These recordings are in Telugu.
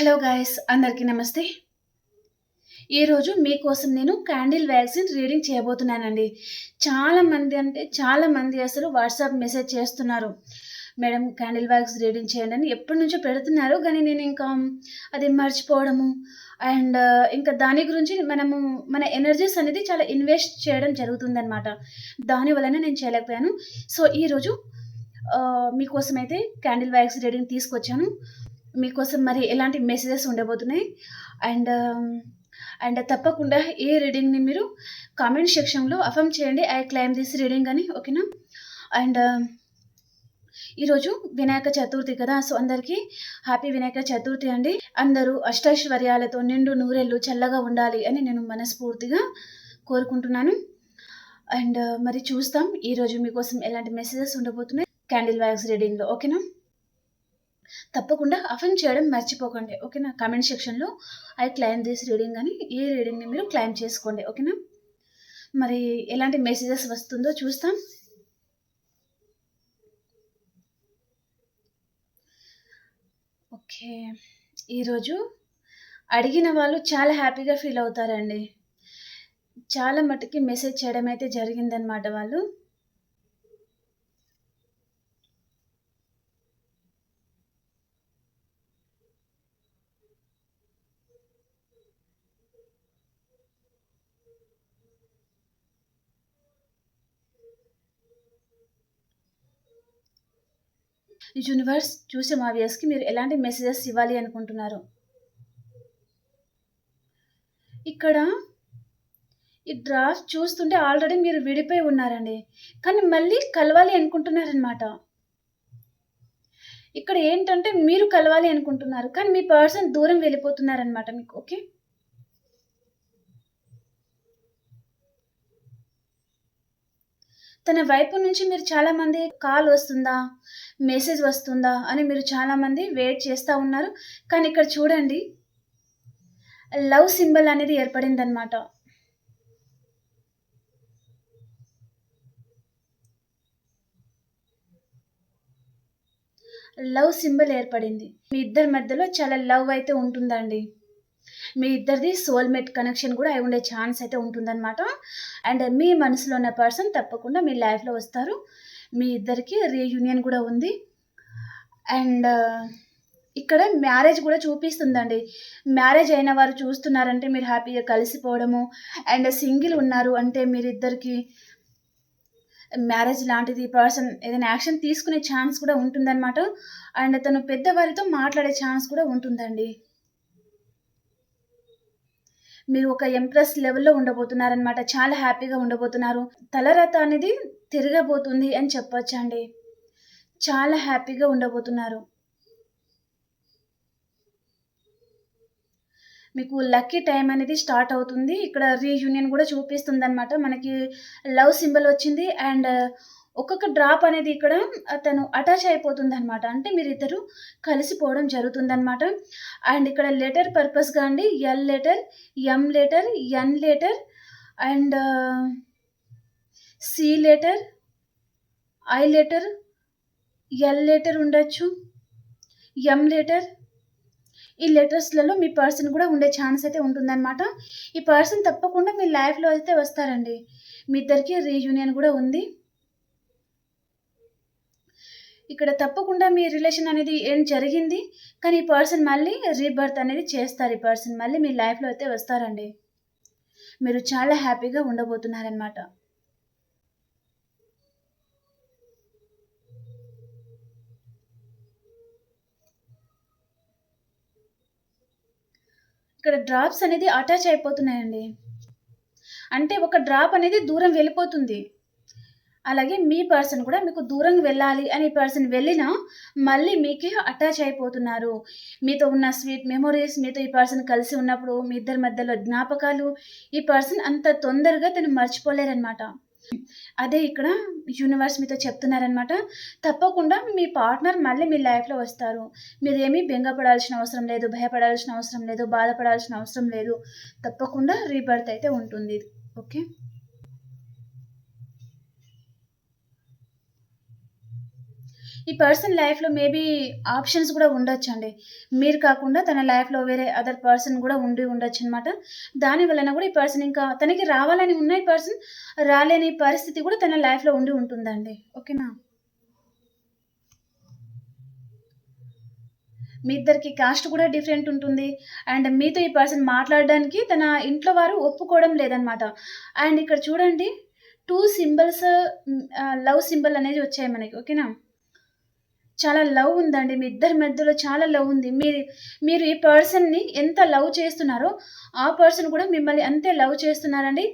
హలో గాయస్ అందరికీ నమస్తే. ఈరోజు మీకోసం నేను క్యాండిల్ వ్యాక్సిన్ రీడింగ్ చేయబోతున్నానండి. చాలామంది అంటే చాలామంది అసలు వాట్సాప్ మెసేజ్ చేస్తున్నారు. మేడం క్యాండిల్ వ్యాక్స్ రీడింగ్ చేయండి అని ఎప్పటి నుంచో పెడుతున్నారు. కానీ నేను ఇంకా అది మర్చిపోవడము అండ్ ఇంకా దాని గురించి మనము మన ఎనర్జీస్ అనేది చాలా ఇన్వెస్ట్ చేయడం జరుగుతుందనమాట దానివలన నేను చేయలేకపోయాను. సో ఈరోజు మీకోసమైతే మీకోసం అయితే క్యాండిల్ వ్యాక్స్ రీడింగ్ తీసుకొచ్చాను. మీకోసం మరి ఎలాంటి మెసేజెస్ ఉండబోతున్నాయి? అండ్ um, అండ్ తప్పకుండా ఈ రీడింగ్ని మీరు కామెంట్ సెక్షన్లో అఫర్మ్ చేయండి. ఐ క్లైమ్ దిస్ రీడింగ్ అని ఓకేనా అండ్ um, ఈరోజు వినాయక చతుర్థి కదా? సో అందరికీ హ్యాపీ వినాయక చతుర్థి అండి. అందరూ అష్టైశ్వర్యాలతో నిండు నూరెళ్ళు చల్లగా ఉండాలి అని నేను మనస్ఫూర్తిగా కోరుకుంటున్నాను. అండ్ మరి చూస్తాం ఈరోజు మీకోసం ఎలాంటి మెసేజెస్ ఉండబోతున్నాయి. క్యాండిల్ వ్యాక్స్ రీడింగ్లో ఓకేనా తప్పకుండా అఫెండ్ చేయడం మర్చిపోకండి ఓకేనా? కామెంట్ సెక్షన్లో ఐ క్లైమ్ దిస్ రీడింగ్ అని ఈ రీడింగ్ని మీరు క్లైమ్ చేసుకోండి ఓకేనా? మరి ఎలాంటి మెసేజెస్ వస్తుందో చూస్తాం. ఓకే ఈరోజు అడిగిన వాళ్ళు చాలా హ్యాపీగా ఫీల్ అవుతారండి. చాలా మటుకి మెసేజ్ చేయడం అయితే జరిగిందనమాట వాళ్ళు. యూనివర్స్ చూసే మా వ్యూస్కి మీరు ఎలాంటి మెసేజెస్ ఇవ్వాలి అనుకుంటున్నారు? ఇక్కడ ఈ డ్రాఫ్ట్ చూస్తుంటే ఆల్రెడీ మీరు విడిపోయి ఉన్నారండి. కానీ మళ్ళీ కలవాలి అనుకుంటున్నారనమాట ఇక్కడ ఏంటంటే మీరు కలవాలి అనుకుంటున్నారు. కానీ మీ పర్సన్ దూరం వెళ్ళిపోతున్నారనమాట మీకు ఓకే తన వైపు నుంచి మీరు చాలా మంది కాల్ వస్తుందా? మెసేజ్ వస్తుందా? అని మీరు చాలా మంది వెయిట్ చేస్తూ ఉన్నారు. కానీ ఇక్కడ చూడండి. లవ్ సింబల్ అనేది ఏర్పడిందనమాట లవ్ సింబల్ ఏర్పడింది. మీ ఇద్దరి మధ్యలో చాలా లవ్ అయితే ఉంటుందండి. మీ ఇద్దరిది సోల్మేట్ కనెక్షన్ కూడా అయి ఉండే ఛాన్స్ అయితే ఉంటుందన్నమాట. అండ్ మీ మనసులో ఉన్న పర్సన్ తప్పకుండా మీ లైఫ్లో వస్తారు. మీ ఇద్దరికి రీయూనియన్ కూడా ఉంది. అండ్ uh, ఇక్కడ మ్యారేజ్ కూడా చూపిస్తుందండి. మ్యారేజ్ అయిన వారు చూస్తున్నారంటే మీరు హ్యాపీగా కలిసిపోవడము. అండ్ సింగిల్ ఉన్నారు అంటే మీరిద్దరికి మ్యారేజ్ లాంటిది పర్సన్ ఏదైనా యాక్షన్ తీసుకునే ఛాన్స్ కూడా ఉంటుందన్నమాట. అండ్ తను పెద్దవారితో మాట్లాడే ఛాన్స్ కూడా ఉంటుందండి. మీరు ఒక ఎంప్రెస్ లెవెల్లో ఉండబోతున్నారనమాట చాలా హ్యాపీగా ఉండబోతున్నారు. తలరత అనేది తిరగబోతుంది అని చెప్పొచ్చండి. చాలా హ్యాపీగా ఉండబోతున్నారు. మీకు లక్కీ టైం అనేది స్టార్ట్ అవుతుంది. ఇక్కడ రీయూనియన్ కూడా చూపిస్తుంది అనమాట మనకి లవ్ సింబల్ వచ్చింది అండ్ ఒక్కొక్క డ్రాప్ అనేది ఇక్కడ తను అటాచ్ అయిపోతుంది అనమాట అంటే మీరిద్దరు కలిసిపోవడం జరుగుతుంది అనమాట అండ్ ఇక్కడ లెటర్ పర్పస్గా అండి L letter M letter N letter and C letter I letter L letter ఉండొచ్చు ఎం లెటర్. ఈ లెటర్స్లలో మీ పర్సన్ కూడా ఉండే ఛాన్స్ అయితే ఉంటుందన్నమాట. ఈ పర్సన్ తప్పకుండా మీ లైఫ్లో అయితే వస్తారండి. మీ ఇద్దరికి రీయూనియన్ కూడా ఉంది. ఇక్కడ తప్పకుండా మీ రిలేషన్ అనేది ఏం జరిగింది? కానీ ఈ పర్సన్ మళ్ళీ రీబర్త్ అనేది చేస్తారు. ఈ పర్సన్ మళ్ళీ మీ లైఫ్లో అయితే వస్తారండి. మీరు చాలా హ్యాపీగా ఉండబోతున్నారనమాట ఇక్కడ డ్రాప్స్ అనేది అటాచ్ అయిపోతున్నాయండి. అంటే ఒక డ్రాప్ అనేది దూరం వెళ్ళిపోతుంది. అలాగే మీ పర్సన్ కూడా మీకు దూరంగా వెళ్ళాలి అని పర్సన్ వెళ్ళినా మళ్ళీ మీకే అటాచ్ అయిపోతున్నారు. మీతో ఉన్న స్వీట్ మెమొరీస్ మీతో ఈ పర్సన్ కలిసి ఉన్నప్పుడు మీ ఇద్దరి మధ్యలో జ్ఞాపకాలు ఈ పర్సన్ అంత తొందరగా తను మర్చిపోలేరనమాట అదే ఇక్కడ యూనివర్స్ మీతో చెప్తున్నారనమాట తప్పకుండా మీ పార్ట్నర్ మళ్ళీ మీ లైఫ్లో వస్తారు. మీరేమీ బెంగపడాల్సిన అవసరం లేదు భయపడాల్సిన అవసరం లేదు బాధపడాల్సిన అవసరం లేదు. తప్పకుండా రీబర్త్ అయితే ఉంటుంది. ఓకే? ఈ పర్సన్ లైఫ్‌లో మేబీ ఆప్షన్స్ గూడా ఉండొచ్చండి. మీరు కాకుండా తన లైఫ్‌లో వేరే అదర్ పర్సన్ కూడా ఉండి ఉండొచ్చనమాట. దాని వలన కూడా ఈ పర్సన్ ఇంకా తనకి రావాలని ఉన్న ఈ పర్సన్ రాలేని పరిస్థితి కూడా తన లైఫ్‌లో ఉండి ఉంటుందండి. ఓకేనా? మీ ఇద్దరికి కాస్ట్ కూడా డిఫరెంట్ ఉంటుంది. అండ్ మీతో ఈ పర్సన్ మాట్లాడడానికి తన ఇంట్లో వారు ఒప్పుకోవడం లేదనమాట. అండ్ ఇక్కడ చూడండి టూ సింబల్స్ లవ్ సింబల్ అనేది వచ్చాయి మనకి. ఓకేనా? చాలా లవ్ ఉందండి. మీ ఇద్దరి మధ్యలో చాలా లవ్ ఉంది. మీరు మీరు ఈ పర్సన్‌ని ఎంత లవ్ చేస్తున్నారో, ఆ పర్సన్ కూడా మిమ్మల్ని అంతే లవ్ చేస్తున్నారండి.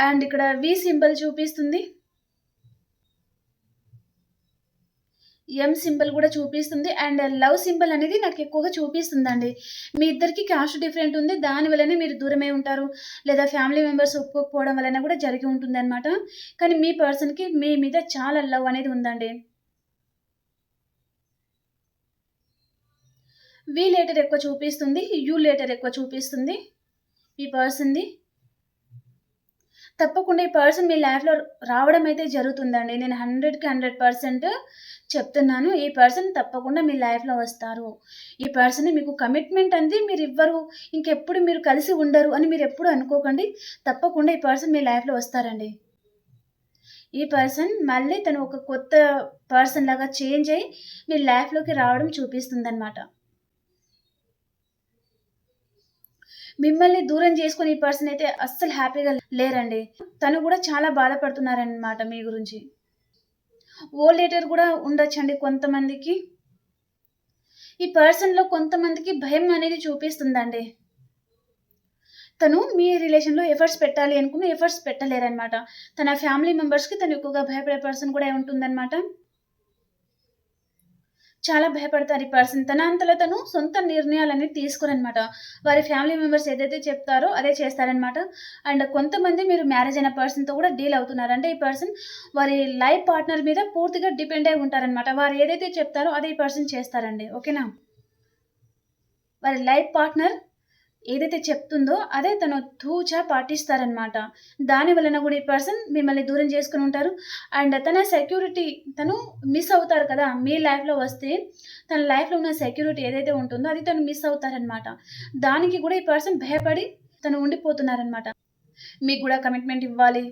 అండ్ ఇక్కడ వి సింబల్ చూపిస్తుంది. ఎం సింబల్ కూడా చూపిస్తుంది. అండ్ లవ్ సింబల్ అనేది నాకు ఎక్కువగా చూపిస్తుందండి. మీ ఇద్దరికి క్యాస్ట్ డిఫరెంట్ ఉంది. దాని వల్లనే మీరు దూరమే ఉంటారు. లేదా ఫ్యామిలీ మెంబర్స్ ఒప్పుకోకపోవడం వలన కూడా జరిగి ఉంటుందనమాట. కానీ మీ పర్సన్‌కి మీ మీద చాలా లవ్ అనేది ఉందండి. వి లెటర్ ఎక్కువ చూపిస్తుంది. యూ లెటర్ ఎక్కువ చూపిస్తుంది. ఈ పర్సన్‌ది. తప్పకుండా ఈ పర్సన్ మీ లైఫ్‌లో రావడం అయితే జరుగుతుందండి. నేను 100కి 100% చెప్తున్నాను. ఈ పర్సన్ తప్పకుండా మీ లైఫ్‌లో వస్తారు. ఈ పర్సన్ మీకు కమిట్మెంట్ అనేది మీరివ్వరు. ఇంకెప్పుడు మీరు కలిసి ఉండరు అని మీరు ఎప్పుడు అనుకోకండి. తప్పకుండా ఈ పర్సన్ మీ లైఫ్‌లో వస్తారండి. ఈ పర్సన్ మళ్ళీ తను ఒక కొత్త పర్సన్ లాగా చేంజ్ అయ్యి మీ లైఫ్‌లోకి రావడం చూపిస్తుందనమాట. మిమ్మల్ని దూరం చేసుకుని ఈ పర్సన్ అయితే అస్సలు హ్యాపీగా లేరండి. తను కూడా చాలా బాధపడుతున్నారనమాట మీ గురించి. ఓ లెటర్ కూడా ఉండొచ్చండి కొంతమందికి. ఈ పర్సన్‌లో కొంతమందికి భయం అనేది చూపిస్తుందండి. తను మీ రిలేషన్‌లో ఎఫర్ట్స్ పెట్టాలి అనుకున్న ఎఫర్ట్స్ పెట్టలేరనమాట. తన ఫ్యామిలీ మెంబర్స్‌కి తను ఎక్కువగా భయపడే పర్సన్ కూడా ఉంటుందన్నమాట చాలా భయపడతారు ఈ పర్సన్. తన అంతలో తను సొంత నిర్ణయాలన్నీ తీసుకోరనమాట. వారి ఫ్యామిలీ మెంబర్స్ ఏదైతే చెప్తారో అదే చేస్తారనమాట. అండ్ కొంతమంది మీరు మ్యారేజ్ అయిన పర్సన్‌తో కూడా డీల్ అవుతున్నారు. అంటే ఈ పర్సన్ వారి లైఫ్ పార్ట్నర్ మీద పూర్తిగా డిపెండ్ అయి ఉంటారనమాట. వారు ఏదైతే చెప్తారో అదే ఈ పర్సన్ చేస్తారండి. ఓకేనా? వారి లైఫ్ పార్ట్నర్ ఏదైతే చెప్తుందో అదే తను తూచా పాటిస్తారనమాట. దాని వలన కూడా ఈ పర్సన్ మిమ్మల్ని దూరం చేసుకుని ఉంటారు. అండ్ తన సెక్యూరిటీ తను మిస్ అవుతారు కదా! మీ లైఫ్‌లో వస్తే తన లైఫ్‌లో ఉన్న సెక్యూరిటీ ఏదైతే ఉంటుందో అది తను మిస్ అవుతారనమాట. దానికి కూడా ఈ పర్సన్ భయపడి తను ఉండిపోతున్నారనమాట. మీకు కూడా కమిట్మెంట్ ఇవ్వాలి.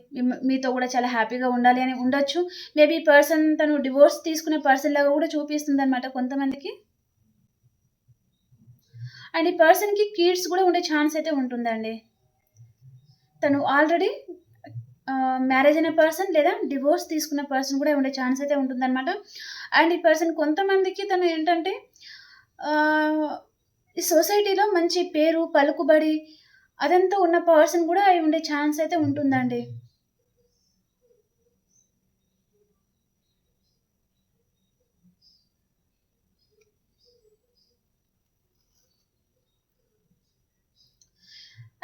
మీతో కూడా చాలా హ్యాపీగా ఉండాలి అని ఉండొచ్చు. మేబీ ఈ పర్సన్ తను డివోర్స్ తీసుకునే పర్సన్ లాగా కూడా చూపిస్తుంది అనమాట కొంతమందికి. అండ్ ఈ పర్సన్‌కి కిడ్స్ కూడా ఉండే ఛాన్స్ అయితే ఉంటుందండి. తను ఆల్రెడీ మ్యారేజ్ అయిన పర్సన్ లేదా డివోర్స్ తీసుకున్న పర్సన్ కూడా ఉండే ఛాన్స్ అయితే ఉంటుందన్నమాట అండ్ ఈ పర్సన్ కొంతమందికి తను ఏంటంటే ఈ సొసైటీలో మంచి పేరు, పలుకుబడి అదంతా ఉన్న పర్సన్ కూడా అయి ఉండే ఛాన్స్ అయితే ఉంటుందండి.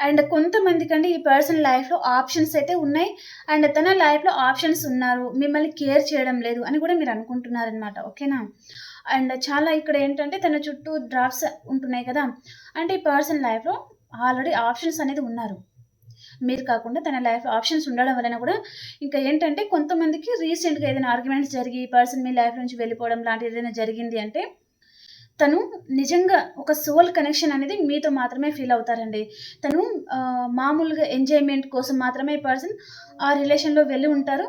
అండ్ కొంతమందికి అండి ఈ పర్సన్ లైఫ్‌లో ఆప్షన్స్ అయితే ఉన్నాయి. అండ్ తన లైఫ్‌లో ఆప్షన్స్ ఉన్నారు. మిమ్మల్ని కేర్ చేయడం లేదు అని కూడా మీరు అనుకుంటున్నారనమాట. ఓకేనా? అండ్ చాలా ఇక్కడ ఏంటంటే తన చుట్టూ డ్రాప్స్ ఉంటున్నాయి కదా! అంటే ఈ పర్సన్ లైఫ్‌లో ఆల్రెడీ ఆప్షన్స్ అనేది ఉన్నారు. మీరు కాకుండా తన లైఫ్‌లో ఆప్షన్స్ ఉండడం వలన కూడా ఇంకా ఏంటంటే కొంతమందికి రీసెంట్‌గా ఏదైనా ఆర్గ్యుమెంట్స్ జరిగి ఈ పర్సన్ మీ లైఫ్ నుంచి వెళ్ళిపోవడం లాంటిది ఏదైనా జరిగింది అంటే తను నిజంగా ఒక సోల్ కనెక్షన్ అనేది మీతో మాత్రమే ఫీల్ అవుతారండి. తను మామూలుగా ఎంజాయ్‌మెంట్ కోసం మాత్రమే ఈ పర్సన్ ఆ రిలేషన్‌లో వెళ్ళి ఉంటారు.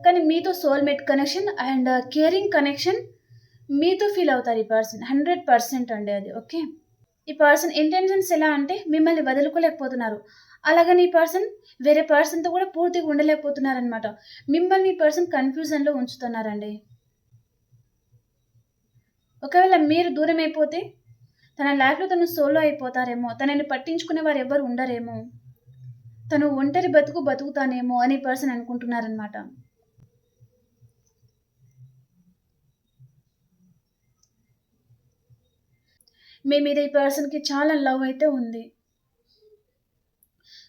కానీ మీతో soulmate connection and caring connection మీతో ఫీల్ అవుతారు ఈ పర్సన్. 100% అండి అది. ఓకే. ఈ పర్సన్ ఇంటెన్షన్స్ ఎలా అంటే మిమ్మల్ని వదులుకోలేకపోతున్నారు. అలాగని ఈ పర్సన్ వేరే పర్సన్‌తో కూడా పూర్తిగా ఉండలేకపోతున్నారనమాట. మిమ్మల్ని ఈ పర్సన్ కన్‌ఫ్యూజన్‌లో ఉంచుతున్నారండి. ఒకవేళ మీరు దూరం అయిపోతే తన లైఫ్‌లో తను సోలో అయిపోతారేమో! తనని పట్టించుకునే వారు ఎవ్వరు ఉండరేమో! తను ఒంటరి బతుకు బతుకుతానేమో అని పర్సన్ అనుకుంటున్నారనమాట. మీ మీద ఈ పర్సన్‌కి చాలా లవ్ అయితే ఉంది.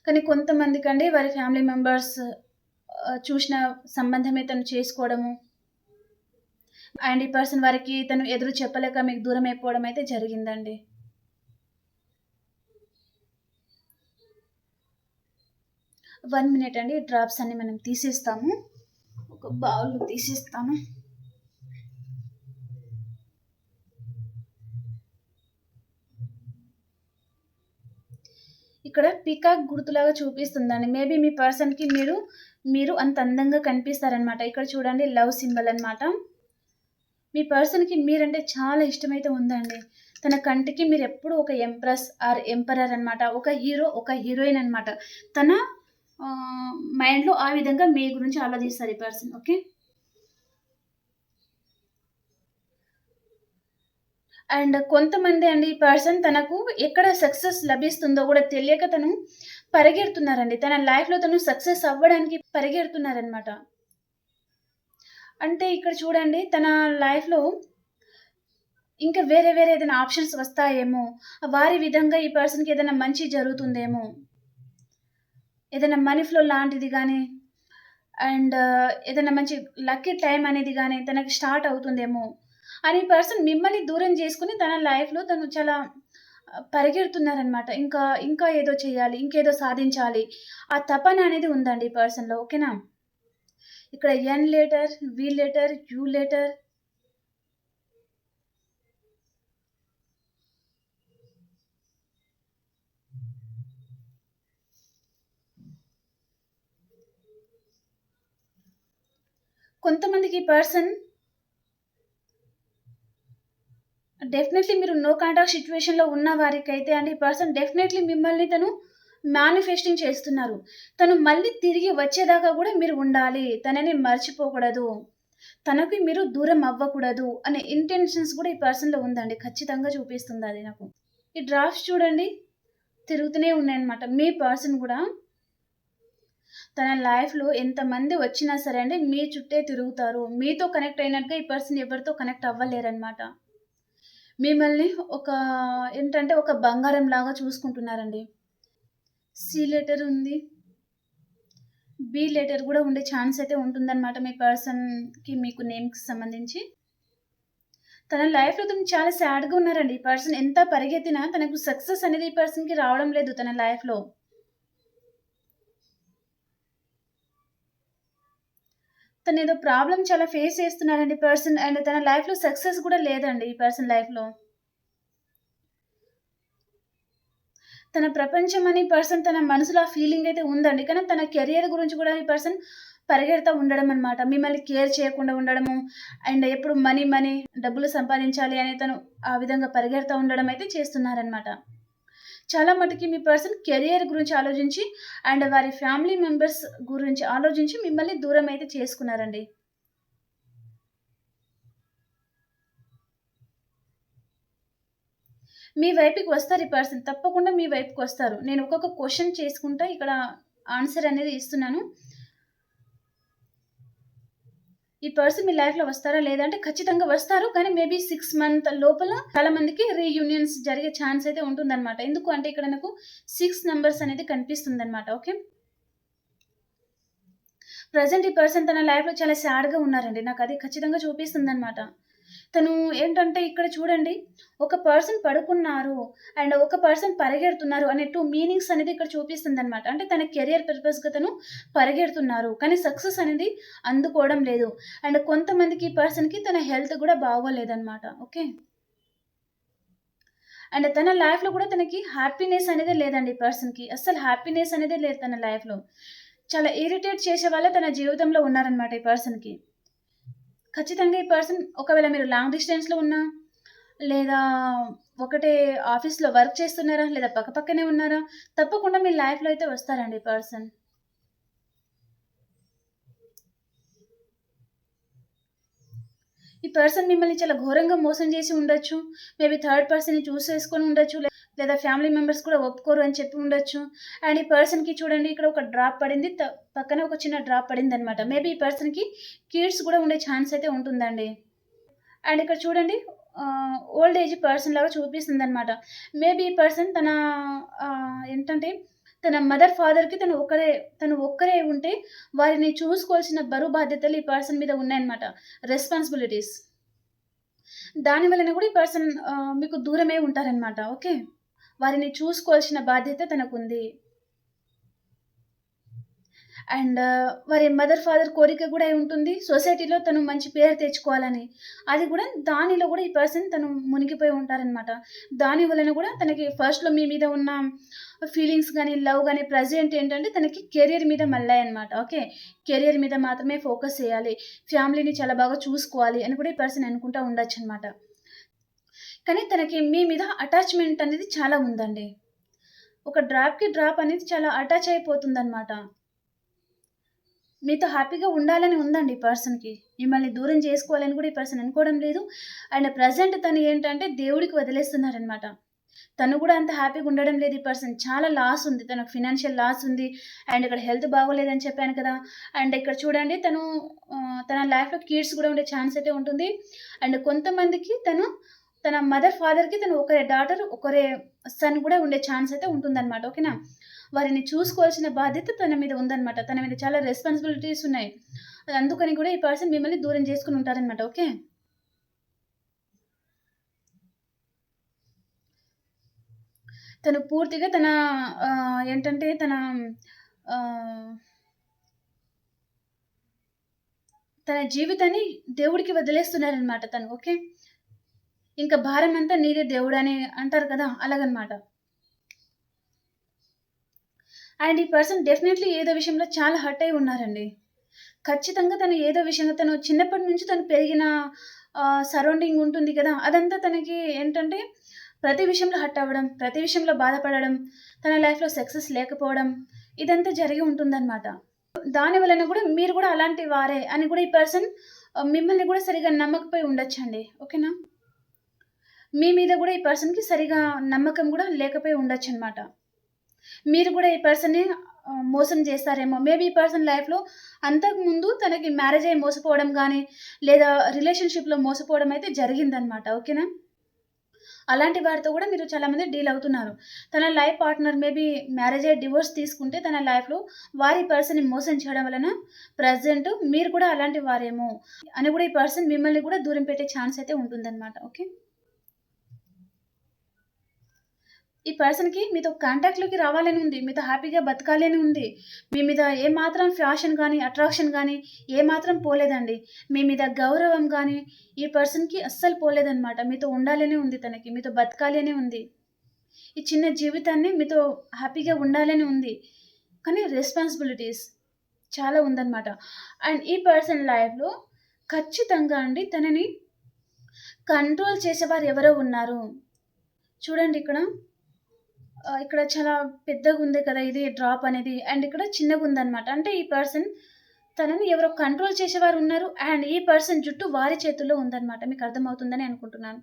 కానీ కొంతమందికండి వారి ఫ్యామిలీ మెంబర్స్ చూసిన సంబంధమే తను చేసుకోవడము. అండ్ ఈ పర్సన్ వారికి తను ఎదురు చెప్పలేక మీకు దూరం అయిపోవడం అయితే జరిగిందండి. వన్ మినిట్ అండి డ్రాప్స్ అన్ని మనం తీసేస్తాము. ఒక బౌల్ తీసేస్తాము ఇక్కడ పికాక్ గుర్తులాగా చూపిస్తుందండి. మేబీ మీ పర్సన్కి మీరు మీరు అంత అందంగా కనిపిస్తారనమాట ఇక్కడ చూడండి లవ్ సింబల్ అనమాట మీ పర్సన్కి మీరంటే చాలా ఇష్టమైతే ఉందండి. తన కంటికి మీరు ఎప్పుడు ఒక ఎంప్రెస్ ఆర్ ఎంపరర్ అనమాట ఒక హీరో ఒక హీరోయిన్ అన్నమాట. తన మైండ్లో ఆ విధంగా మీ గురించి ఆలోచిస్తారు ఈ పర్సన్ ఓకే? అండ్ కొంతమంది అండి ఈ పర్సన్ తనకు ఎక్కడ సక్సెస్ లభిస్తుందో కూడా తెలియక తను పరిగెడుతున్నారండి. తన లైఫ్లో తను సక్సెస్ అవ్వడానికి పరిగెడుతున్నారనమాట అంటే ఇక్కడ చూడండి తన లైఫ్లో ఇంకా వేరే వేరే ఏదైనా ఆప్షన్స్ వస్తాయేమో. వారి విధంగా ఈ పర్సన్కి ఏదైనా మంచి జరుగుతుందేమో. ఏదైనా మనీ ఫ్లో లాంటిది కానీ అండ్ uh, ఏదైనా మంచి లక్కీ టైం అనేది కానీ తనకి స్టార్ట్ అవుతుందేమో. అని పర్సన్ మిమ్మల్ని దూరం చేసుకుని తన లైఫ్లో తను చాలా uh, పరిగెడుతున్నారనమాట ఇంకా ఇంకా ఏదో చేయాలి ఇంకేదో సాధించాలి. ఆ తపన అనేది ఉందండి ఈ పర్సన్లో ఓకేనా? ఇక్కడ N letter V letter U letter కొంతమందికి పర్సన్ డెఫినెట్లీ మీరు నో కాంటాక్ట్ సిచ్యువేషన్లో ఉన్న వారికైతే అండి ఈ పర్సన్ డెఫినెట్లీ మిమ్మల్ని తను మేనిఫెస్టింగ్ చేస్తున్నారు. తను మళ్ళీ తిరిగి వచ్చేదాకా కూడా మీరు ఉండాలి. తనని మర్చిపోకూడదు. తనకి మీరు దూరం అవ్వకూడదు అనే ఇంటెన్షన్స్ కూడా ఈ పర్సన్లో ఉందండి. ఖచ్చితంగా చూపిస్తుంది అది నాకు. ఈ డ్రాఫ్ట్స్ చూడండి. తిరుగుతూనే ఉన్నాయన్నమాట. మీ పర్సన్ కూడా. తన లైఫ్లో ఎంతమంది వచ్చినా సరే అండి మీ చుట్టే తిరుగుతారు. మీతో కనెక్ట్ అయినట్టుగా ఈ పర్సన్ ఎవరితో కనెక్ట్ అవ్వలేరనమాట మిమ్మల్ని ఒక ఏంటంటే ఒక బంగారం లాగా చూసుకుంటున్నారండి. సి లెటర్ ఉంది. బి లెటర్ కూడా ఉండే ఛాన్స్ అయితే ఉంటుందన్నమాట మీ పర్సన్కి మీకు నేమ్కి సంబంధించి. తన లైఫ్లో తను చాలా సాడ్గా ఉన్నారండి. ఈ పర్సన్ ఎంత పరిగెత్తినా తనకు సక్సెస్ అనేది ఈ పర్సన్కి రావడం లేదు తన లైఫ్లో తను ఏదో ప్రాబ్లం చాలా ఫేస్ చేస్తున్నారండి పర్సన్ అండ్ తన లైఫ్లో సక్సెస్ కూడా లేదండి ఈ పర్సన్ లైఫ్లో తన ప్రపంచం అని పర్సన్ తన మనసులో ఆ ఫీలింగ్ అయితే ఉందండి. కానీ తన కెరియర్ గురించి కూడా ఈ పర్సన్ పరిగెడతా ఉండడం అనమాట మిమ్మల్ని కేర్ చేయకుండా ఉండడము అండ్ ఎప్పుడు మనీ మనీ డబ్బులు సంపాదించాలి అని తను ఆ విధంగా పరిగెడతా ఉండడం అయితే చేస్తున్నారనమాట చాలా మటుకి మీ పర్సన్ కెరియర్ గురించి ఆలోచించి అండ్ వారి ఫ్యామిలీ మెంబర్స్ గురించి ఆలోచించి మిమ్మల్ని దూరం అయితే చేసుకున్నారండి. మీ వైపుకి వస్తారు ఈ పర్సన్ తప్పకుండా మీ వైపుకి వస్తారు. నేను ఒక్కొక్క క్వశ్చన్ చేసుకుంటా ఇక్కడ ఆన్సర్ అనేది ఇస్తున్నాను. ఈ పర్సన్ మీ లైఫ్లో వస్తారా లేదంటే ఖచ్చితంగా వస్తారు. కానీ మేబీ సిక్స్ మంత్ లోపల చాలా మందికి రీయూనియన్స్ జరిగే ఛాన్స్ అయితే ఉంటుందన్నమాట. ఎందుకు అంటే ఇక్కడ నాకు సిక్స్ నెంబర్స్ అనేది కనిపిస్తుంది అనమాట ఓకే ప్రజెంట్ ఈ పర్సన్ తన లైఫ్లో చాలా సాడ్గా ఉన్నారండి. నాకు అది ఖచ్చితంగా చూపిస్తుంది అనమాట తను ఏంటంటే ఇక్కడ చూడండి ఒక పర్సన్ పడుకున్నారు అండ్ ఒక పర్సన్ పరిగెడుతున్నారు అనే టూ మీనింగ్స్ అనేది ఇక్కడ చూపిస్తుంది అనమాట అంటే తన కెరియర్ పర్పస్గా తను పరిగెడుతున్నారు కానీ సక్సెస్ అనేది అందుకోవడం లేదు. అండ్ కొంతమందికి ఈ పర్సన్కి తన హెల్త్ కూడా బాగోలేదన్నమాట ఓకే అండ్ తన లైఫ్లో కూడా తనకి హ్యాపీనెస్ అనేది లేదండి ఈ పర్సన్కి అస్సలు హ్యాపీనెస్ అనేది లేదు తన లైఫ్లో చాలా ఇరిటేట్ చేసే వాళ్ళే తన జీవితంలో ఉన్నారనమాట ఈ పర్సన్కి ఖచ్చితంగా ఈ పర్సన్ ఒకవేళ మీరు లాంగ్ డిస్టెన్స్లో ఉన్నా లేదా ఒకటే ఆఫీస్లో వర్క్ చేస్తున్నారా లేదా పక్క పక్కనే ఉన్నారా తప్పకుండా మీ లైఫ్లో అయితే వస్తారండి ఈ పర్సన్ ఈ పర్సన్ మిమ్మల్ని చాలా ఘోరంగా మోసం చేసి ఉండొచ్చు. మేబీ థర్డ్ పర్సన్ని చూస్ చేసుకొని ఉండొచ్చు లే- లేదా ఫ్యామిలీ మెంబర్స్ కూడా ఒప్పుకోరు అని చెప్పి ఉండొచ్చు. అండ్ ఈ పర్సన్కి చూడండి ఇక్కడ ఒక డ్రాప్ పడింది. త- పక్కన ఒక చిన్న డ్రాప్ పడింది అనమాట మేబీ ఈ పర్సన్కి కిడ్స్ కూడా ఉండే ఛాన్స్ అయితే ఉంటుందండి. అండ్ ఇక్కడ చూడండి ఓల్డ్ ఏజ్ పర్సన్ లాగా చూపిస్తుంది అనమాట మేబీ ఈ పర్సన్ తన ఏంటంటే తన మదర్ ఫాదర్కి తను ఒక్కరే తను ఒక్కరే ఉంటే వారిని చూసుకోవాల్సిన బరువు బాధ్యతలు ఈ పర్సన్ మీద ఉన్నాయన్నమాట. రెస్పాన్సిబిలిటీస్ దాని వలన కూడా ఈ పర్సన్ మీకు దూరమే ఉంటారనమాట ఓకే వారిని చూసుకోవాల్సిన బాధ్యత తనకుంది. అండ్ వారి మదర్ ఫాదర్ కోరిక కూడా అయి ఉంటుంది సొసైటీలో తను మంచి పేరు తెచ్చుకోవాలని. అది కూడా దానిలో కూడా ఈ పర్సన్ తను మునిగిపోయి ఉంటారనమాట దాని వలన కూడా తనకి ఫస్ట్లో మీ మీద ఉన్న ఫీలింగ్స్ కానీ లవ్ కానీ ప్రజెంట్ ఏంటంటే తనకి కెరియర్ మీద మళ్ళాయి అనమాట ఓకే? కెరియర్ మీద మాత్రమే ఫోకస్ చేయాలి. ఫ్యామిలీని చాలా బాగా చూసుకోవాలి అని కూడా ఈ పర్సన్ అనుకుంటా ఉండొచ్చు అనమాట కానీ తనకి మీ మీద అటాచ్మెంట్ అనేది చాలా ఉందండి. ఒక డ్రాప్కి డ్రాప్ అనేది చాలా అటాచ్ అయిపోతుందన్నమాట. మీతో హ్యాపీగా ఉండాలని ఉందండి ఈ పర్సన్కి మిమ్మల్ని దూరం చేసుకోవాలని కూడా ఈ పర్సన్ అనుకోవడం లేదు. అండ్ ప్రజెంట్ తను ఏంటంటే దేవుడికి వదిలేస్తున్నారనమాట తను కూడా అంత హ్యాపీగా ఉండడం లేదు ఈ పర్సన్ చాలా లాస్ ఉంది. తనకు ఫినాన్షియల్ లాస్ ఉంది. అండ్ ఇక్కడ హెల్త్ బాగోలేదని చెప్పాను కదా. అండ్ ఇక్కడ చూడండి తను తన లైఫ్లో కిడ్స్ కూడా ఉండే ఛాన్స్ అయితే ఉంటుంది. అండ్ కొంతమందికి తను తన మదర్ ఫాదర్కి తను ఒకరే డాటర్ ఒకరే సన్ కూడా ఉండే ఛాన్స్ అయితే ఉంటుందన్నమాట ఓకేనా? వారిని చూసుకోవాల్సిన బాధ్యత తన మీద ఉందన్నమాట తన మీద చాలా రెస్పాన్సిబిలిటీస్ ఉన్నాయి. అది అందుకని కూడా ఈ పర్సన్ మిమ్మల్ని దూరం చేసుకుని ఉంటారనమాట ఓకే? తను పూర్తిగా తన ఏంటంటే తన తన జీవితాన్ని దేవుడికి వదిలేస్తున్నారనమాట తను ఓకే? ఇంకా భారం అంతా నీదే దేవుడు అని అంటారు కదా అలాగనమాట. అండ్ ఈ పర్సన్ డెఫినెట్లీ ఏదో విషయంలో చాలా హర్ట్ అయి ఉన్నారండి. ఖచ్చితంగా తను ఏదో విషయంగా తను చిన్నప్పటి నుంచి తను పెరిగిన సరౌండింగ్ ఉంటుంది కదా అదంతా తనకి ఏంటంటే ప్రతి విషయంలో హర్ట్ అవ్వడం ప్రతి విషయంలో బాధపడడం తన లైఫ్లో సక్సెస్ లేకపోవడం ఇదంతా జరిగి ఉంటుందన్నమాట. దాని వలన కూడా మీరు కూడా అలాంటి వారే అని కూడా ఈ పర్సన్ మిమ్మల్ని కూడా సరిగా నమ్మకపోయి ఉండొచ్చండి. ఓకేనా? మీ మీద కూడా ఈ పర్సన్కి సరిగా నమ్మకం కూడా లేకపోయి ఉండొచ్చు అనమాట మీరు కూడా ఈ పర్సన్ని మోసం చేస్తారేమో. మేబీ ఈ పర్సన్ లైఫ్లో అంతకుముందు తనకి మ్యారేజ్ అయ్యి మోసపోవడం కానీ లేదా రిలేషన్షిప్లో మోసపోవడం అయితే జరిగిందనమాట. ఓకేనా? అలాంటి వారితో కూడా మీరు చాలామంది డీల్ అవుతున్నారు. తన లైఫ్ పార్ట్నర్ మేబీ మ్యారేజ్ అయ్యి డివోర్స్ తీసుకుంటే తన లైఫ్లో వారి పర్సన్ని మోసం చేయడం వలన ప్రజెంట్ మీరు కూడా అలాంటి వారేమో అని కూడా ఈ పర్సన్ మిమ్మల్ని కూడా దూరం పెట్టే ఛాన్స్ అయితే ఉంటుందన్నమాట ఓకే? ఈ పర్సన్కి మీతో కాంటాక్ట్లోకి రావాలని ఉంది. మీతో హ్యాపీగా బతకాలని ఉంది. మీ మీద ఏ మాత్రం ఫ్యాషన్ కానీ అట్రాక్షన్ కానీ ఏ మాత్రం పోలేదండి. మీ మీద గౌరవం కానీ ఈ పర్సన్కి అస్సలు పోలేదన్నమాట. మీతో ఉండాలని ఉంది తనకి. మీతో బతకాలి అని ఉంది. ఈ చిన్న జీవితాన్ని మీతో హ్యాపీగా ఉండాలని ఉంది. కానీ రెస్పాన్సిబిలిటీస్ చాలా ఉందన్నమాట. అండ్ ఈ పర్సన్ లైఫ్లో ఖచ్చితంగా అండి తనని కంట్రోల్ చేసేవారు ఎవరో ఉన్నారు. చూడండి ఇక్కడ. ఇక్కడ చాలా పెద్దగా ఉంది కదా ఇది డ్రాప్ అనేది. అండ్ ఇక్కడ చిన్నగా ఉందన్నమాట. అంటే ఈ పర్సన్ తనని ఎవరో కంట్రోల్ చేసేవారు ఉన్నారు. అండ్ ఈ పర్సన్ జుట్టు వారి చేతుల్లో ఉందన్నమాట. మీకు అర్థమవుతుందని అనుకుంటున్నాను.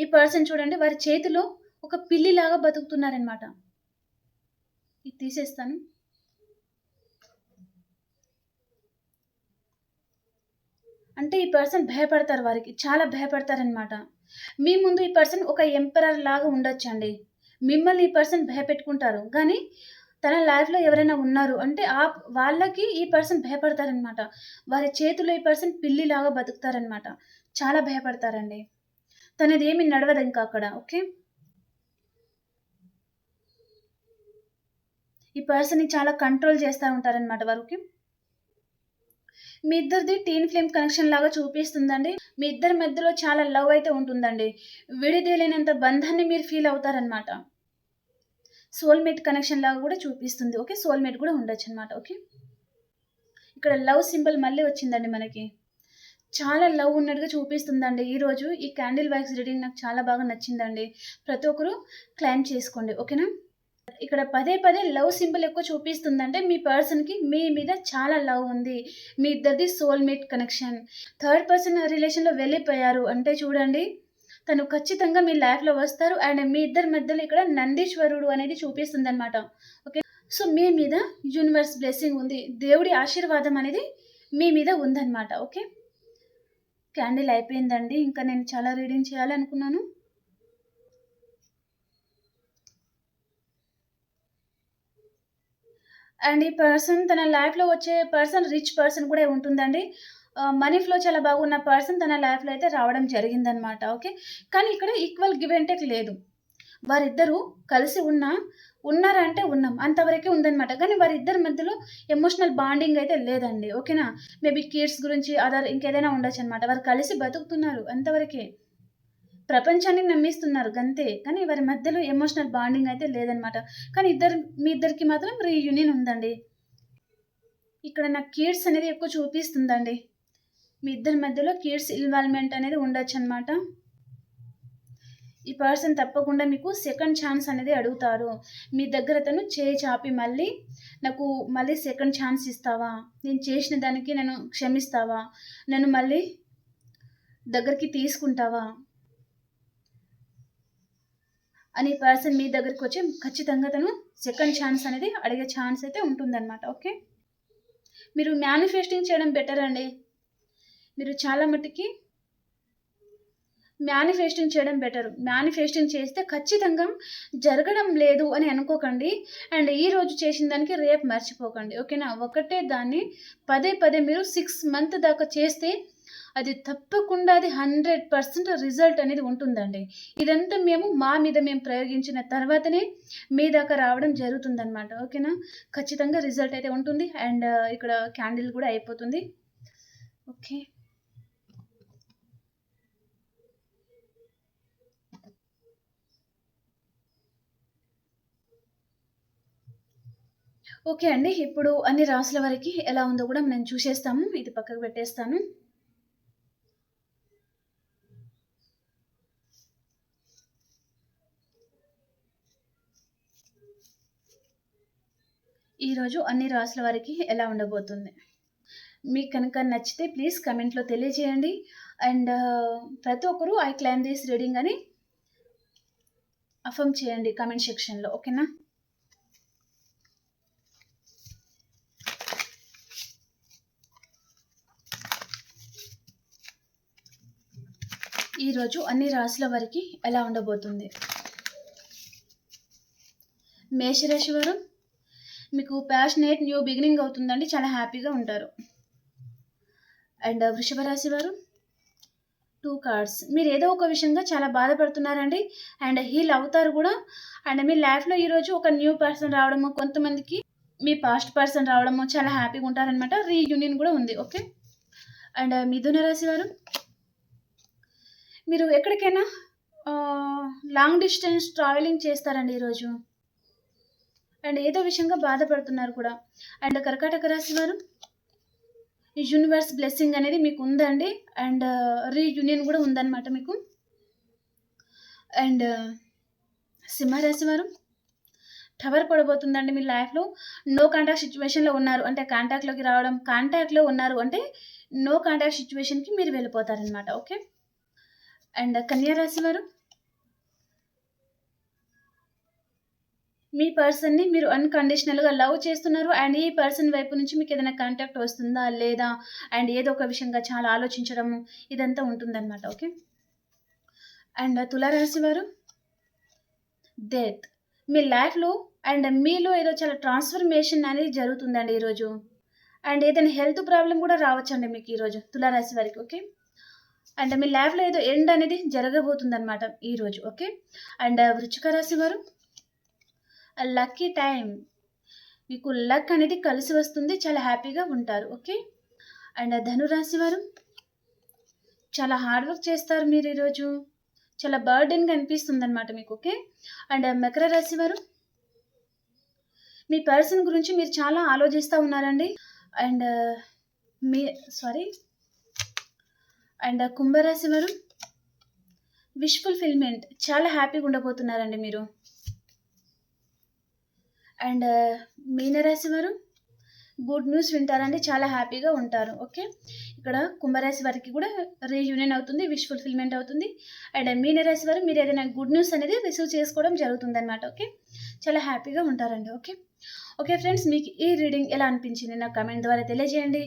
ఈ పర్సన్ చూడండి వారి చేతిలో ఒక పిల్లిలాగా బతుకుతున్నారనమాట ఇది తీసేస్తాను. అంటే ఈ పర్సన్ భయపడతారు వారికి. చాలా భయపడతారనమాట మీ ముందు ఈ పర్సన్ ఒక ఎంపరర్ లాగా ఉండొచ్చండి. మిమ్మల్ని ఈ పర్సన్ భయపెట్టుకుంటారు. కానీ తన లైఫ్లో ఎవరైనా ఉన్నారు అంటే ఆ వాళ్ళకి ఈ పర్సన్ భయపడతారనమాట వారి చేతిలో ఈ పర్సన్ పిల్లిలాగా బతుకుతారనమాట చాలా భయపడతారండి. తనది ఏమి నడవదు ఇంకా అక్కడ ఓకే? ఈ పర్సన్ని చాలా కంట్రోల్ చేస్తూ ఉంటారనమాట వారికి మీ ఇద్దరిది టీన్ ఫ్లేమ్ కనెక్షన్ లాగా చూపిస్తుందండి. మీ ఇద్దరి మధ్యలో చాలా లవ్ అయితే ఉంటుందండి. విడిదేలేనంత బంధాన్ని మీరు ఫీల్ అవుతారనమాట సోల్మేట్ కనెక్షన్ లాగా కూడా చూపిస్తుంది. ఓకే? సోల్మేట్ కూడా ఉండొచ్చు అనమాట ఓకే? ఇక్కడ లవ్ సింబల్ మళ్ళీ వచ్చిందండి మనకి. చాలా లవ్ ఉన్నట్టుగా చూపిస్తుందండి. ఈరోజు ఈ క్యాండిల్ వైక్స్ రీడింగ్ నాకు చాలా బాగా నచ్చిందండి. ప్రతి ఒక్కరు క్లైమ్ చేసుకోండి. ఓకేనా? ఇక్కడ పదే పదే లవ్ సింబల్ ఎక్కువ చూపిస్తుందంటే మీ పర్సన్కి మీ మీద చాలా లవ్ ఉంది. మీ ఇద్దరిది సోల్మేట్ కనెక్షన్ థర్డ్ పర్సన్ రిలేషన్లో వెళ్ళిపోయారు. అంటే చూడండి తను ఖచ్చితంగా మీ లైఫ్లో వస్తారు. అండ్ మీ ఇద్దరి మధ్యలో ఇక్కడ నందీశ్వరుడు అనేది చూపిస్తుంది అనమాట ఓకే సో మీ మీద యూనివర్స్ బ్లెస్సింగ్ ఉంది. దేవుడి ఆశీర్వాదం అనేది మీ మీద ఉందన్నమాట. ఓకే క్యాండిల్ అయిపోయిందండి. ఇంకా నేను చాలా రీడింగ్ చేయాలనుకున్నాను. అండ్ ఈ పర్సన్ తన లైఫ్లో వచ్చే పర్సన్ రిచ్ పర్సన్ కూడా ఉంటుందండి. మనీ ఫ్లో చాలా బాగున్న పర్సన్ తన లైఫ్లో అయితే రావడం జరిగిందనమాట ఓకే? కానీ ఇక్కడ ఈక్వల్ గివ్ అండ్ టేక్ లేదు. వారిద్దరూ కలిసి ఉన్నా ఉన్నారంటే ఉన్నాం అంతవరకే ఉందన్నమాట. కానీ వారిద్దరి మధ్యలో ఎమోషనల్ బాండింగ్ అయితే లేదండి ఓకేనా? మేబీ కిడ్స్ గురించి అదర్ ఇంకేదైనా ఉండొచ్చు అనమాట వారు కలిసి బతుకుతున్నారు అంతవరకే. ప్రపంచాన్ని నమ్మిస్తున్నారు గంతే. కానీ వారి మధ్యలో ఎమోషనల్ బాండింగ్ అయితే లేదనమాట కానీ ఇద్దరు మీ ఇద్దరికి మాత్రం రీయూనియన్ ఉందండి. ఇక్కడ నాకు కిడ్స్ అనేది ఎక్కువ చూపిస్తుందండి. మీ ఇద్దరి మధ్యలో కిడ్స్ ఇన్వాల్వ్మెంట్ అనేది ఉండొచ్చు అనమాట ఈ పర్సన్ తప్పకుండా మీకు సెకండ్ ఛాన్స్ అనేది అడుగుతారు. మీ దగ్గర తను చేయి చాపి మళ్ళీ నాకు మళ్ళీ సెకండ్ ఛాన్స్ ఇస్తావా? నేను చేసిన దానికి నేను క్షమిస్తావా? నన్ను మళ్ళీ దగ్గరికి తీసుకుంటావా? అని పర్సన్ మీ దగ్గరికి వచ్చి ఖచ్చితంగా తను సెకండ్ ఛాన్స్ అనేది అడిగే ఛాన్స్ అయితే ఉంటుందన్నమాట ఓకే మీరు మేనిఫెస్టింగ్ చేయడం బెటర్ అండి. మీరు చాలా మట్టుకి మేనిఫెస్టింగ్ చేయడం బెటర్ మేనిఫెస్టింగ్ చేస్తే ఖచ్చితంగా జరగడం లేదు అని అనుకోకండి. అండ్ ఈ రోజు చేసిన దానికి రేపు మర్చిపోకండి ఓకేనా ఒకటే దాన్ని పదే పదే మీరు సిక్స్ మంత్ దాకా చేస్తే అది తప్పకుండా అది హండ్రెడ్ పర్సెంట్ రిజల్ట్ అనేది ఉంటుందండి. ఇదంతా మేము మా మీద మేము ప్రయోగించిన తర్వాతనే మీ దాకా రావడం జరుగుతుందన్నమాట. ఓకేనా? ఖచ్చితంగా రిజల్ట్ అయితే ఉంటుంది. అండ్ ఇక్కడ క్యాండిల్ కూడా అయిపోతుంది. ఓకే. ఓకే అండి. ఇప్పుడు అన్ని రాసుల వరకు ఎలా ఉందో కూడా మనం చూసేస్తాము. ఇది పక్కకు పెట్టేస్తాను. ఈరోజు అన్ని రాసుల వారికి ఎలా ఉండబోతుంది? మీకు కనుక నచ్చితే ప్లీజ్ కమెంట్లో తెలియజేయండి. అండ్ ప్రతి ఒక్కరూ ఐ క్లైమ్ దిస్ రీడింగ్ అని అఫర్మ్ చేయండి కమెంట్ సెక్షన్లో ఓకేనా? ఈరోజు అన్ని రాశుల వారికి ఎలా ఉండబోతుంది? మేషరాశి వారు మీకు ప్యాషనేట్ న్యూ బిగినింగ్ అవుతుందండి. చాలా హ్యాపీగా ఉంటారు. అండ్ uh, వృషభ రాశి వారు టూ కార్డ్స్ మీరు ఏదో ఒక విషయంగా చాలా బాధపడుతున్నారండి. అండ్ హీల్ అవుతారు కూడా. అండ్ మీ లైఫ్లో ఈరోజు ఒక న్యూ పర్సన్ రావడము కొంతమందికి మీ పాస్ట్ పర్సన్ రావడము చాలా హ్యాపీగా ఉంటారనమాట రీయూనియన్ కూడా ఉంది ఓకే అండ్ uh, మిథున రాశి వారు మీరు ఎక్కడికైనా లాంగ్ డిస్టెన్స్ ట్రావెలింగ్ చేస్తారండి ఈరోజు. అండ్ ఏదో విషయంగా బాధపడుతున్నారు కూడా. అండ్ కర్కాటక రాశి వారు యూనివర్స్ బ్లెస్సింగ్ అనేది మీకు ఉందండి. అండ్ రీయూనియన్ కూడా ఉందన్నమాట మీకు. అండ్ సింహరాశి వారు టవర్ పడబోతుందండి మీ లైఫ్లో నో కాంటాక్ట్ సిచ్యువేషన్లో ఉన్నారు. అంటే కాంటాక్ట్లోకి రావడం కాంటాక్ట్లో ఉన్నారు అంటే నో కాంటాక్ట్ సిచ్యువేషన్కి మీరు వెళ్ళిపోతారనమాట ఓకే అండ్ కన్యా రాశి వారు మీ పర్సన్ని మీరు అన్కండిషనల్గా లవ్ చేస్తున్నారు అండ్ ఈ పర్సన్ వైపు నుంచి మీకు ఏదైనా కాంటాక్ట్ వస్తుందా లేదా? అండ్ ఏదో ఒక విషయంగా చాలా ఆలోచించడము ఇదంతా ఉంటుందన్నమాట ఓకే? అండ్ తులారాశి వారు డెత్. మీ లైఫ్లో అండ్ మీలో ఏదో చాలా ట్రాన్స్ఫర్మేషన్ అనేది జరుగుతుందండి ఈరోజు. అండ్ ఏదైనా హెల్త్ ప్రాబ్లం కూడా రావచ్చండి మీకు ఈరోజు తులారాశి వారికి ఓకే? అండ్ మీ లైఫ్లో ఏదో ఎండ్ అనేది జరగబోతుంది అనమాట ఈరోజు ఓకే? అండ్ వృచ్చిక రాశి వారు లక్కీ టైం మీకు లక్ అనేది కలిసి వస్తుంది. చాలా హ్యాపీగా ఉంటారు. ఓకే అండ్ ధనురాశి వారు? చాలా హార్డ్ వర్క్ చేస్తారు మీరు ఈరోజు. చాలా బర్డెన్గా అనిపిస్తుంది అనమాట మీకు. ఓకే అండ్ మకర రాశి వారు? మీ పర్సన్ గురించి మీరు చాలా ఆలోచిస్తూ ఉన్నారండి. అండ్ మీ సారీ అండ్ కుంభరాశి వారు? విష్ ఫుల్ఫిల్మెంట్ చాలా హ్యాపీగా ఉండబోతున్నారండి మీరు. అండ్ మీనరాశి వారు గుడ్ న్యూస్ వింటారండి చాలా హ్యాపీగా ఉంటారు ఓకే? ఇక్కడ కుంభరాశి వారికి కూడా రీయూనియన్ అవుతుంది విష్ ఫుల్ఫిల్మెంట్ అవుతుంది. అండ్ మీనరాశి వారు మీరు ఏదైనా గుడ్ న్యూస్ అనేది రిసీవ్ చేసుకోవడం జరుగుతుంది అనమాట ఓకే? చాలా హ్యాపీగా ఉంటారండి ఓకే? ఓకే ఫ్రెండ్స్ మీకు ఈ రీడింగ్ ఎలా అనిపించింది నాకు కమెంట్ ద్వారా తెలియజేయండి.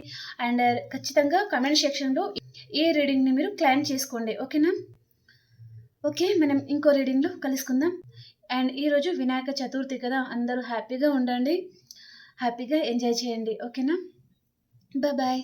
అండ్ ఖచ్చితంగా కమెంట్ సెక్షన్లో ఈ రీడింగ్ని మీరు క్లైమ్ చేసుకోండి ఓకేనా? ఓకే మనం ఇంకో రీడింగ్లో కలుసుకుందాం. అండ్ ఈరోజు వినాయక చతుర్థి కదా అందరూ హ్యాపీగా ఉండండి. హ్యాపీగా ఎంజాయ్ చేయండి. ఓకేనా? బాయ్.